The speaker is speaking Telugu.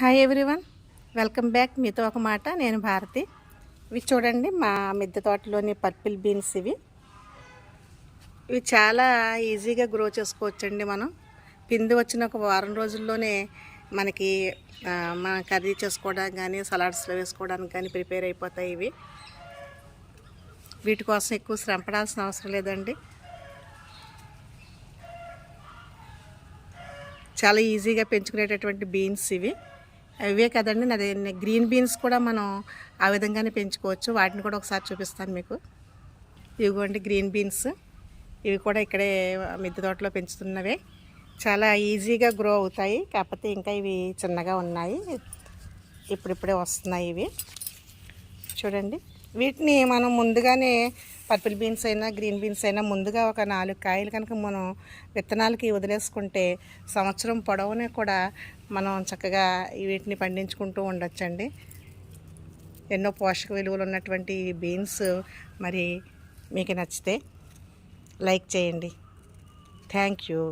హాయ్ ఎవ్రీవన్ వెల్కమ్ బ్యాక్ మీతో ఒక మాట. నేను భారతి. ఇవి చూడండి మా మిద్దె తోటలోని పర్పిల్ బీన్స్ ఇవి. ఇవి చాలా ఈజీగా గ్రో చేసుకోవచ్చండి మనం. పిండి వచ్చిన ఒక వారం రోజుల్లోనే మనకి మన కర్రీ చేసుకోవడానికి కానీ సలాడ్స్లో వేసుకోవడానికి కానీ ప్రిపేర్ అయిపోతాయి ఇవి. వీటి కోసం ఎక్కువ శ్రమ పడాల్సిన అవసరం లేదండి. చాలా ఈజీగా పెంచుకునేటటువంటి బీన్స్ ఇవి. అవే కదండి. నాది గ్రీన్ బీన్స్ కూడా మనం ఆ విధంగానే పెంచుకోవచ్చు. వాటిని కూడా ఒకసారి చూపిస్తాను మీకు. ఇవిగోండి గ్రీన్ బీన్స్. ఇవి కూడా ఇక్కడే మిద్దె తోటలో పెంచుతున్నవే. చాలా ఈజీగా గ్రో అవుతాయి. కాకపోతే ఇంకా ఇవి చిన్నగా ఉన్నాయి. ఇప్పుడిప్పుడే వస్తున్నాయి ఇవి. చూడండి. వీటిని మనం ముందుగానే పర్పుల్ బీన్స్ అయినా గ్రీన్ బీన్స్ అయినా ముందుగా ఒక నాలుగు కాయలు కనుక మనం విత్తనాలకి వదిలేసుకుంటే సంవత్సరం పొడవునే కూడా మనం చక్కగా వీటిని పండించుకుంటూ ఉండొచ్చండి. ఎన్నో పోషక విలువలు ఉన్నటువంటి బీన్స్ మరి మీకు నచ్చితే లైక్ చేయండి. Thank you.